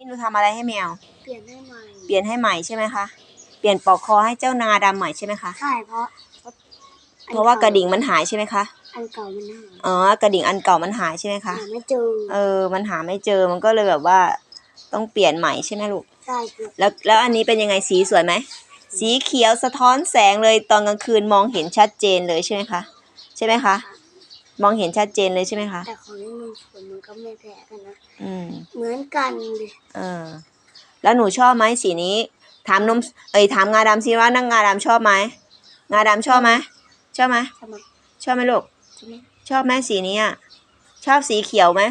นี่หนูทำอะไรให้แมว เปลี่ยนได้ไหมเปลี่ยนให้ใหม่ใช่ไหมคะ เปลี่ยนปลอกคอให้เจ้านาดำใหม่ใช่ไหมคะ ใช่เพราะเพราะว่ากระดิ่งมันหายใช่ไหมคะ อันเก่ามันหายอ๋อ กระดิ่งอันเก่ามันหายใช่ไหมคะ หาไม่เจอเออ มันหาไม่เจอ มันก็เลยแบบว่าต้องเปลี่ยนใหม่ใช่ไหมลูก ใช่คือแล้วแล้วอันนี้เป็นยังไงสีสวยไหม สีเขียวสะท้อนแสงเลยตอนกลางคืนมองเห็นชัดเจนเลยใช่ไหมคะ ใช่ไหมคะ มองเห็นชัดเจนเลยใช่ไหมคะ แต่ของนี่มันสวยมันก็ไม่แพ้กันนะ อืม เหมือนกันเลยเออ แล้วหนูชอบไหมสีนี้ ถามนม เอ้ยถามงาดำสิว่านั่งงาดำชอบไหม งาดำชอบไหมชอบไหมใช่ไหมชอบไหมลูก ใช่ไหมชอบไหมสีนี้อะ ชอบสีเขียวไหม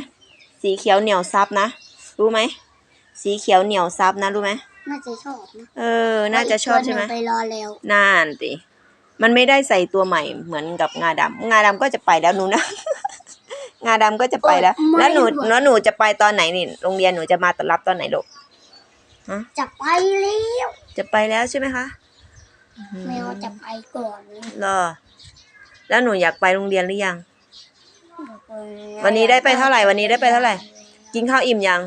สีเขียวเหนียวซับนะ รู้ไหม สีเขียวเหนียวซับนะรู้ไหม น่าจะชอบนะเออ น่าจะชอบใช่ไหมไปรอแล้ว น่านติ มันไม่ได้ใส่ตัวใหม่เหมือนกับงาดำงาดำก็จะไปแล้วหนูนะ งาดำก็จะไปแล้วแล้วหนูแล้วหนูจะไปตอนไหนนี่โรงเรียนหนูจะมาต้อนรับตอนไหนลูกจะไปแล้วจะไปแล้วใช่ไหมคะแมวจะไปก่อนนะรอ แล้วหนูอยากไปโรงเรียนหรือยัง วันนี้ได้ไปเท่าไหร่วันนี้ได้ไปเท่าไหร่ กินข้าวอิ่มยัง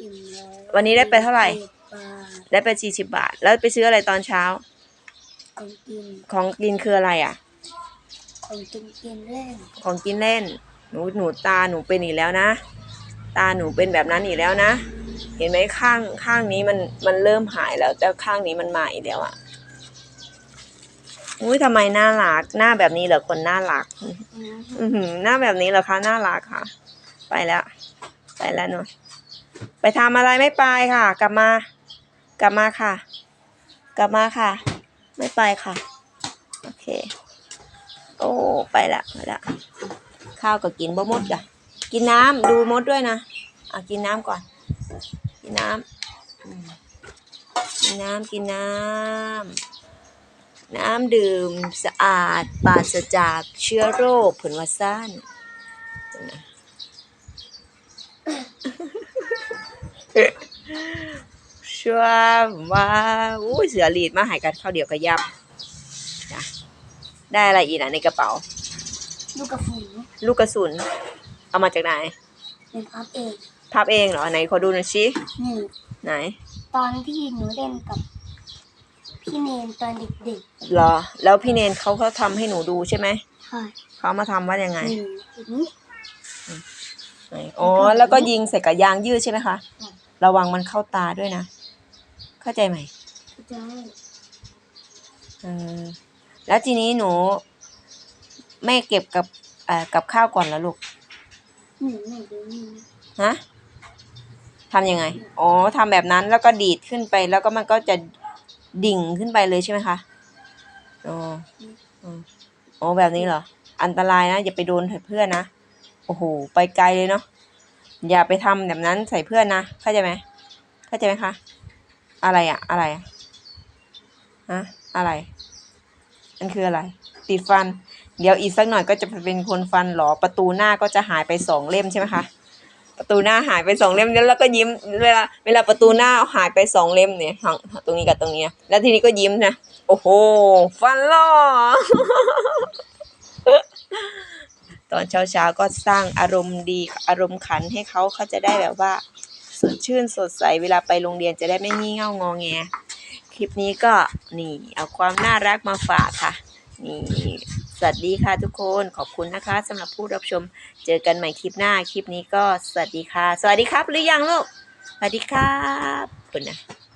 อิ่มแล้ววันนี้ได้ไปเท่าไหร่บาทได้ไปสี่สิบบาท แล้วไปซื้ออะไรตอนเช้า ของกิน ของกินคืออะไรอะ ของกินกินเล่น ของกินเล่น หนูหนูตาหนูเป็นอีกแล้วนะ ตาหนูเป็นแบบนั้นอีกแล้วนะ เห็นไหมข้างข้างนี้มันมันเริ่มหายแล้ว แต่ข้างนี้มันมาอีกแล้วอะ อุ้ยทำไมน่ารักหน้าแบบนี้เหรอคนน่ารัก อือหือหน้าแบบนี้เหรอคะน่ารักค่ะ ไปแล้ว ไปแล้วหนูไปทำอะไรไม่ไปค่ะ กลับมา กลับมาค่ะ กลับมาค่ะ ไม่ไปค่ะ โอเค โอ้ไปละไปละ ข้าวก็กินบ่มดจ้ะกินน้ำดูมดด้วยนะอะกินน้ำก่อน กินน้ำกินน้ำกินน้ำน้ำดื่มสะอาดปราศจากเชื้อโรคผลวัซ่านนะ ชัวร์ว่าอู้เสือรีดมาใหายกันข้าวเดียวกระยับจ้ะได้อะไรอีกนะในกระเป๋า ลูกกระฝูงลูกกระสุน เอามาจากไหนเป็นพับเองพับเองเหรอไหนขอดูหน่อยสินี่ไหนตอนที่หนูเล่นกับพี่เนนตอนเด็กเหรอ แล้วพี่เนนเขาเขาทำให้หนูดูใช่ไหมๆใช่เขามาทำว่ายังไงนี่อย่างนี้ ไหนอ๋อแล้วก็ยิงใส่กับยางยืดใช่ไหมคะค่ะระวังมันเข้าตาด้วยนะ เข้าใจไหมใช่เออแล้วทีนี้หนูแม่เก็บกับเอ่อกับข้าวก่อนแล้วลูกนี่นี่ดูนี่นะฮะทำยังไงอ๋อทำแบบนั้นแล้วก็ดีดขึ้นไปแล้วก็มันก็จะดิ่งขึ้นไปเลยใช่ไหมคะอ๋ออ๋ออ๋อแบบนี้เหรอ อันตรายนะอย่าไปโดนเพื่อนนะโอ้โหไปไกลเลยเนาะอย่าไปทำแบบนั้นใส่เพื่อนนะเข้าใจไหมเข้าใจไหมคะ อะไรอะอะไรอะฮะอะไรมันคืออะไร ติดฟัน เดี๋ยวอีกสักหน่อยก็จะเป็นคนฟันหลอประตูหน้าก็จะหายไปสองเล่มใช่ไหมคะ ประตูหน้าหายไปสองเล่มแล้วก็ยิ้ม เวลา เวลาประตูหน้าหายไปสองเล่มเนี่ยทั้งตรงนี้กับตรงนี้ แล้วทีนี้ก็ยิ้มนะ โอ้โห ฟันหล่อตอนเช้าเช้าๆก็สร้างอารมณ์ดีอารมณ์ขันให้เขาเขาจะได้แบบว่า สดชื่นสดใสเวลาไปโรงเรียนจะได้ไม่งี่เง่างอแง คลิปนี้ก็นี่เอาความน่ารักมาฝากค่ะ นี่สวัสดีค่ะทุกคนขอบคุณนะคะสำหรับผู้รับชมเจอกันใหม่คลิปหน้าคลิปนี้ก็สวัสดีค่ะ สวัสดีครับหรือยังลูกสวัสดีครับขอบคุณนะ